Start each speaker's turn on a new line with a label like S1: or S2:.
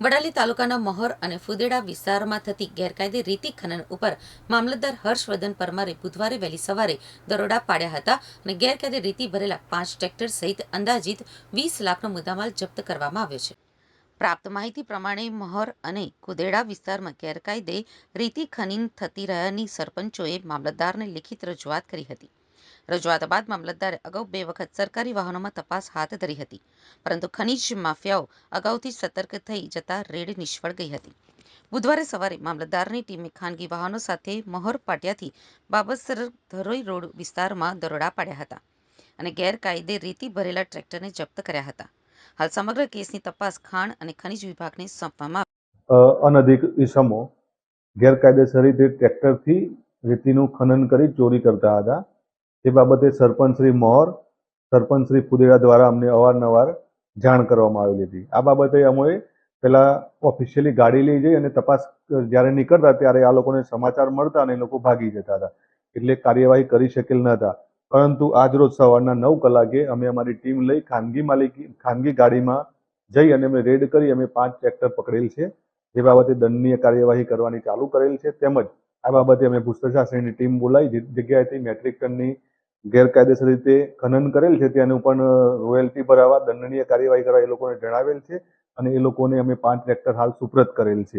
S1: વડાલી તાલુકાના મહોર અને ફુદેડા વિસ્તારમાં થતી ગેરકાયદે રેતી ખનન ઉપર મામલતદાર હર્ષવર્ધન પરમારે બુધવારે વહેલી સવારે દરોડા પાડ્યા હતા અને ગેરકાયદે રેતી ભરેલા પાંચ ટ્રેક્ટર સહિત અંદાજિત વીસ લાખનો મુદ્દામાલ જપ્ત કરવામાં આવ્યો છે. પ્રાપ્ત માહિતી પ્રમાણે મહોર અને કુદેડા વિસ્તારમાં ગેરકાયદે રેતી ખનીન થતી રહ્યાની સરપંચોએ મામલતદારને લેખિત રજૂઆત કરી હતી. રજૂઆત બાદ મામલતદારે અગાઉ બે વખત સરકારી વાહનોમાં તપાસ હાથ ધરી હતી. પરંતુ ખનીજ માફિયાઓ અગાઉથી સતર્ક થઈ જતા રેડ નિષ્ફળ ગઈ હતી. બુધવારે સવારે મામલતદારની ટીમે ખાનગી વાહનો સાથે મહોર પાટિયાથી બાબતસર ધરોઈ રોડ વિસ્તારમાં દરોડા પાડ્યા હતા અને ગેરકાયદે રેતી ભરેલા ટ્રેક્ટરને જપ્ત કર્યા હતા. હાલ સમગ્ર કેસની તપાસ ખાણ અને ખનીજ વિભાગને સોંપવામાં
S2: અનધિક ઇસમો ગેરકાયદેસર રીતે ટ્રેક્ટરથી રેતીનું ખનન કરી ચોરી કરતા હતા. તે બાબતે સરપંચ શ્રી મોહર સરપંચ શ્રી ફુદેડા દ્વારા અમને અવારનવાર જાણ કરવામાં આવેલી હતી. આ બાબતે અમે પહેલા ઓફિશિયલી ગાડી લઈ જઈ અને તપાસ જ્યારે નીકળતા ત્યારે આ લોકોને સમાચાર મળતા અને એ લોકો ભાગી જતા હતા. એટલે કાર્યવાહી કરી શકેલ ન હતા. પરંતુ આજરોજ સવારના નવ કલાકે અમે અમારી ટીમ લઈ ખાનગી માલિકી, ખાનગી ગાડીમાં જઈ અને અમે રેડ કરી અમે પાંચ ટ્રેક્ટર પકડેલ છે. જે બાબતે દંડનીય કાર્યવાહી કરવાની ચાલુ કરેલ છે. તેમજ આ બાબતે અમે ભ્રષ્ટાચારની ટીમ બોલાવી જગ્યાએથી મેટ્રિક ટનની ગેરકાયદેસર રીતે ખનન કરેલ છે, તેનું પણ રોયલ્ટી ભરાવા દંડનીય કાર્યવાહી કરવા એ લોકોને જણાવેલ છે અને એ લોકોને અમે પાંચ ટ્રેક્ટર હાલ સુપ્રત કરેલ છે.